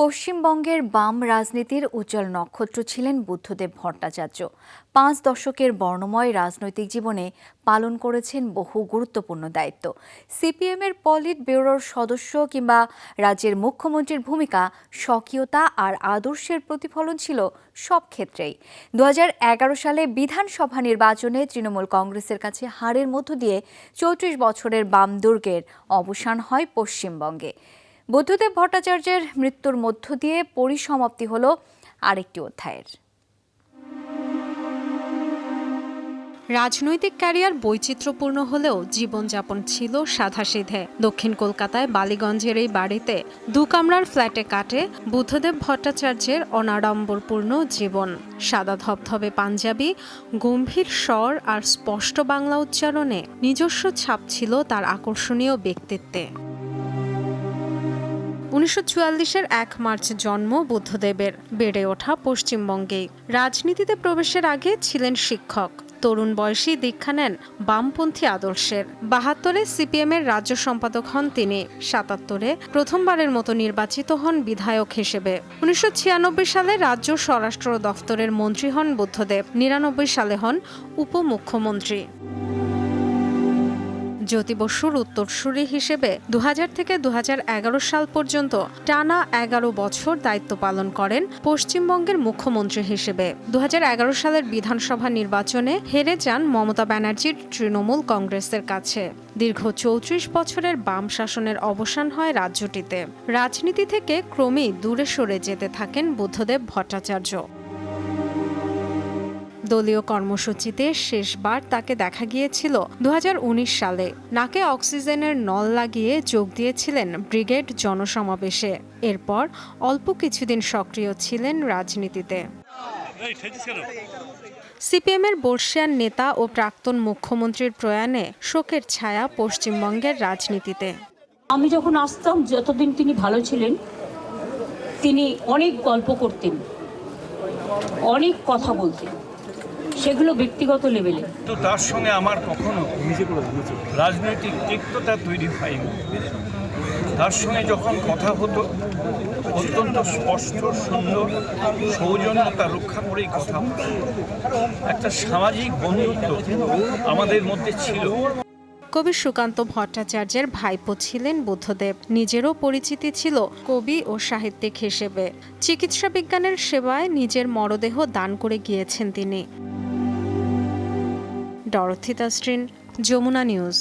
পশ্চিমবঙ্গের বাম রাজনীতির উজ্জ্বল নক্ষত্র ছিলেন বুদ্ধদেব ভট্টাচার্য। পাঁচ দশকের বর্ণময় রাজনৈতিক জীবনে পালন করেছেন বহু গুরুত্বপূর্ণ দায়িত্ব। সিপিএমের পলিট ব্যুরোর সদস্য কিংবা রাজ্যের মুখ্যমন্ত্রীর ভূমিকা স্বকীয়তা আর আদর্শের প্রতিফলন ছিল সব ক্ষেত্রেই। দু হাজার এগারো সালে বিধানসভা নির্বাচনে তৃণমূল কংগ্রেসের কাছে হারের মধ্য দিয়ে চৌত্রিশ বছরের বাম দুর্গের অবসান হয় পশ্চিমবঙ্গে। বুদ্ধদেব ভট্টাচার্যের মৃত্যুর মধ্য দিয়ে পরিসমাপ্তি হল আরেকটি অধ্যায়ের। রাজনৈতিক ক্যারিয়ার বৈচিত্র্যপূর্ণ হলেও জীবনযাপন ছিল সাধাসিধে। দক্ষিণ কলকাতায় বালিগঞ্জের এই বাড়িতে দু কামরার ফ্ল্যাটে কাটে বুদ্ধদেব ভট্টাচার্যের অনাড়ম্বরপূর্ণ জীবন। সাদা ধবধবে পাঞ্জাবি, গম্ভীর স্বর আর স্পষ্ট বাংলা উচ্চারণে নিজস্ব ছাপ ছিল তার আকর্ষণীয় ব্যক্তিত্বে। উনিশশো চুয়াল্লিশের এক মার্চ জন্ম বুদ্ধদেবের। বেড়ে ওঠা পশ্চিমবঙ্গেই। রাজনীতিতে প্রবেশের আগে ছিলেন শিক্ষক। তরুণ বয়সী দীক্ষা নেন বামপন্থী আদর্শের। বাহাত্তরে সিপিএমের রাজ্য সম্পাদক হন তিনি। সাতাত্তরে প্রথমবারের মতো নির্বাচিত হন বিধায়ক হিসেবে। উনিশশো ছিয়ানব্বই সালে রাজ্য স্বরাষ্ট্র দফতরের মন্ত্রী হন বুদ্ধদেব। নিরানব্বই সালে হন উপমুখ্যমন্ত্রী। জ্যোতি বসুর উত্তরসূরি হিসেবে দু থেকে দু হাজার এগারো সাল পর্যন্ত টানা এগারো বছর দায়িত্ব পালন করেন পশ্চিমবঙ্গের মুখ্যমন্ত্রী হিসেবে। দুহাজার এগারো সালের বিধানসভা নির্বাচনে হেরে যান মমতা ব্যানার্জির তৃণমূল কংগ্রেসের কাছে। দীর্ঘ চৌত্রিশ বছরের বাম শাসনের অবসান হয় রাজ্যটিতে। রাজনীতি থেকে ক্রমেই দূরে সরে যেতে থাকেন বুদ্ধদেব ভট্টাচার্য। দলীয় কর্মসূচিতে শেষবার তাকে দেখা গিয়েছিল দু হাজার উনিশ সালে। নাকে অক্সিজেনের নল লাগিয়ে যোগ দিয়েছিলেন ব্রিগেড জনসমাবেশে। এরপর অল্প কিছুদিন সক্রিয় ছিলেন রাজনীতিতে। সিপিএমের বর্ষিয়ান নেতা ও প্রাক্তন মুখ্যমন্ত্রীর প্রয়াণে শোকের ছায়া পশ্চিমবঙ্গের রাজনীতিতে। আমি যখন আসতাম যতদিন তিনি ভালো ছিলেন তিনি অনেক গল্প করতেন অনেক কথা বলতেন। সেগুলো ব্যক্তিগত লেভেলে। তো তার সঙ্গে আমার কখনো রাজনৈতিক তিক্ততা তৈরি হয়নি। তার সঙ্গে যখন কথা হতো অত্যন্ত স্পষ্ট সুন্দর সৌজন্যতা রক্ষা করেই কথা একটা সামাজিক বন্ধুত্ব আমাদের মধ্যে ছিল। কবি সুকান্ত ভট্টাচার্যের ভাইপো ছিলেন বুদ্ধদেব। নিজেরও পরিচিতি ছিল কবি ও সাহিত্যিক হিসেবে। চিকিৎসা বিজ্ঞানের সেবায় নিজের মরদেহ দান করে গিয়েছেন তিনি। স্ট্রিন যমুনা নিউজ।